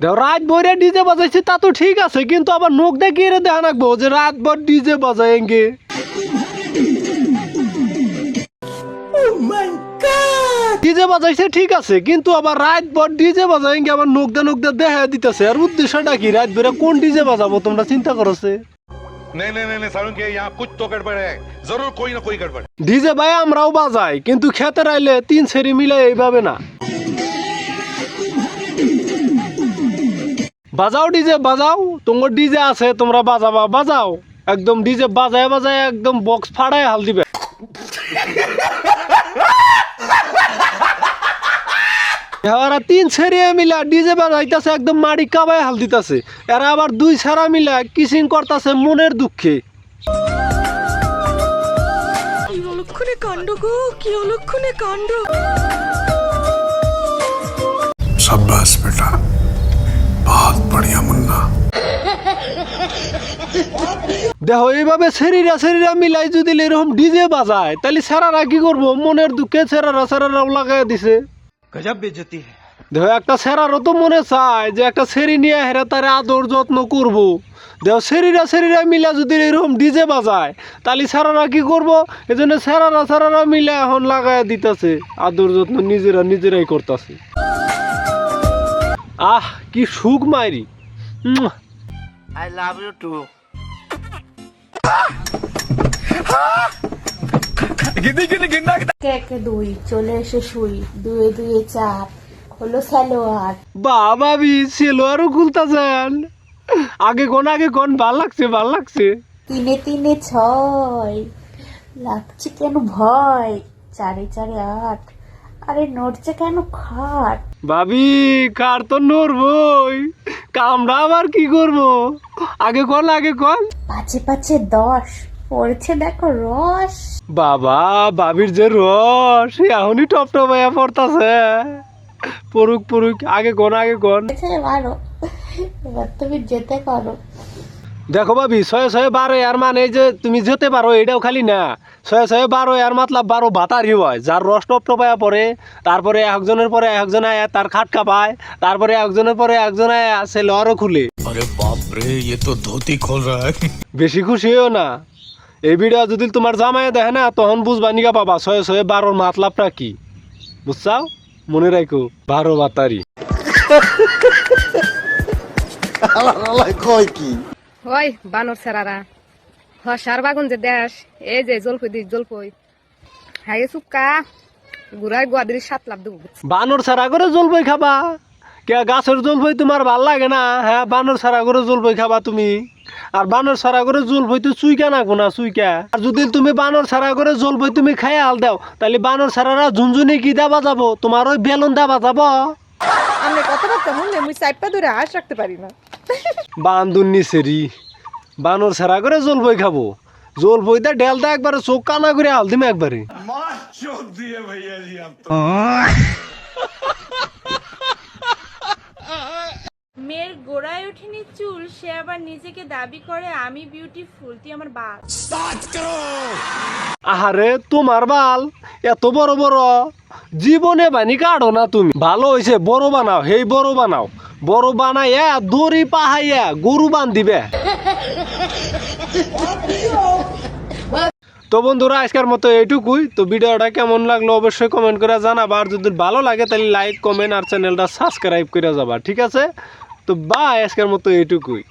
রাত ভরে ডিজে বাজাইছে তা তো ঠিক আছে কিন্তু আবার নোখ দেখিয়ে দেখা রাখব যে রাত ভর ডিজে বাজায়েঙ্গে oh ডিজে বাজাইছে ঠিক আছে কিন্তু আবার রাত ভর ডিজে বাজায় বাজায়েঙ্গে আবার নোকদা নোকদা দেখা দিতেছে। আর উদ্দেশ্যটা কি? রাত ভরে কোন ডিজে বাজাবো তোমরা চিন্তা করছে? ডিজে ভাই আমরাও বাজাই কিন্তু খেতে রাইলে তিন সেরি মিলে এইভাবে না। বাজাও ডিজে বাজাও। তোমার ডিজে আছে তোমরা বাজাবা বাজাও। একদম ডিজে বাজায় বাজায় একদম বক্স ফাড়ায় হাল দিবে। তিন ছেড়ে মিলা ডিজে বাজাইতেছে একদম মাড়ি কাবায় হাল দিতেছে। এরা আবার দুই ছেড়া মিলা কিসিং করতেছে মনের দুঃখে। কাণ্ড গো কি অলক্ষণে কাণ্ড। সাব্বাস বেটা। পারি এমন না দেখো এইভাবে ছেড়িরা ছেড়িরা মিলাই যদি এরকম ডিজে বাজায় তাহলে কি করব? মনের দুঃখে লাগাই দিছে। দেখো একটা স্যারারও তো মনে চায় যে একটা সেরি নিয়ে হেরে তার আদর যত্ন করব। দেখো সেরিরা সেরিরা মিলা যদি এরকম ডিজে বাজায় তাহলে স্যারারা কি করব? এজন্য স্যারারা স্যারারা মিলা এখন লাগাই দিতেছে। আদর যত্ন নিজেরা নিজেরাই করতেছে। আহ কি সুখ মাইরি। উম। একে একে দুই? চলে এসে শুই। দুয়ে দুয়ে চার হলো সালোয়ার। বা ভাবি ছিল খুলতা খুলতাছেন আগে কোন আগে কোন ভালো লাগছে ভালো লাগছে। তিনে তিনে ছয়। লাগছে কেন ভয়? চারে চারে আট। আরে নড়ছে কেন? খাট। ভাবি কার তো নড়বই। কামড়া আবার কি করব? আগে কল আগে কোন পাঁচে পাঁচে দশ। পড়ছে দেখো রস। বাবা ভাবির যে রস এখনই টপ টপ হয়ে পড়তাছে। পড়ুক পড়ুক। আগে কোন আগে কোন বারো এবার তুমি যেতে পারো। দেখো ভাবি ছয় ছয় বারো এর মানে যে তুমি যেতে পারো এটাও খালি না। ছয় ছয় বারো এর মাতলাব বারো ভাতারি হয় যার রস টপ টপায় পরে তারপরে একজনের পরে একজন আয়া তার খাট কাপায়। তারপরে একজনের পরে একজন আয়া সে লরও খুলে। বেশি খুশি হও না। এই ভিডিও যদি তোমার জামায় দেখে না তখন বুঝবা নিগা পাবা ছয় ছয় বারোর মাতলাবটা কি। বুঝছাও? মনে রাখো বারো বাতারি। কয় কি? ওই বানর সেরারা হসার বাগুন যে দেশ এই যে জলপই দিস জলপই হাই সুক্কা গুড়াই গোয়াদির সাত লাভ দেবো। বানর ছাড়া করে জলপাই খাবা। কে গাছের জলপাই তোমার ভালো লাগে না? হ্যাঁ বানর ছাড়া করে জলপাই খাবা তুমি। আর বানর ছাড়া করে জলপাই তো চুইকা না গোনা চুইকা। আর যদি তুমি বানর ছাড়া করে জলপাই তুমি খাই হাল দাও তাহলে বানর ছাড়ারা ঝুনঝুনি কি দেবা যাব? তোমার ওই বেলুন দেবা যাব। আমি কথাবার্তা শুনলে মুই চাইপা ধরে আশ রাখতে পারি না। বান্দুন নিচেরি বানর ছাড়া করে জল বই খাব। জল জলপাইতে ডেলটা একবারে চোখ কানা করে হাল দিম একবারে। মেয়ের গোড়ায় ওঠেনি চুল সে আবার নিজেকে দাবি করে আমি বিউটিফুল তুই আমার বাপ আহারে তোমার বাল? এত বড় বড়? জীবনে বানি কাঢ়ো না তুমি। ভালো হয়েছে বড় বানাও হেই বড় বানাও। বড় বানাইয়া দড়ি পাহাইয়া গরু বান দিবে তো বন্ধুরা আজকের মতো এইটুকুই। তো ভিডিওটা কেমন লাগল অবশ্যই কমেন্ট করে জানাবা। আর যদি ভালো লাগে তাহলে লাইক কমেন্ট আর চ্যানেলটা সাবস্ক্রাইব করে যাবা ঠিক আছে? তো বা আজকের মতো এইটুকুই।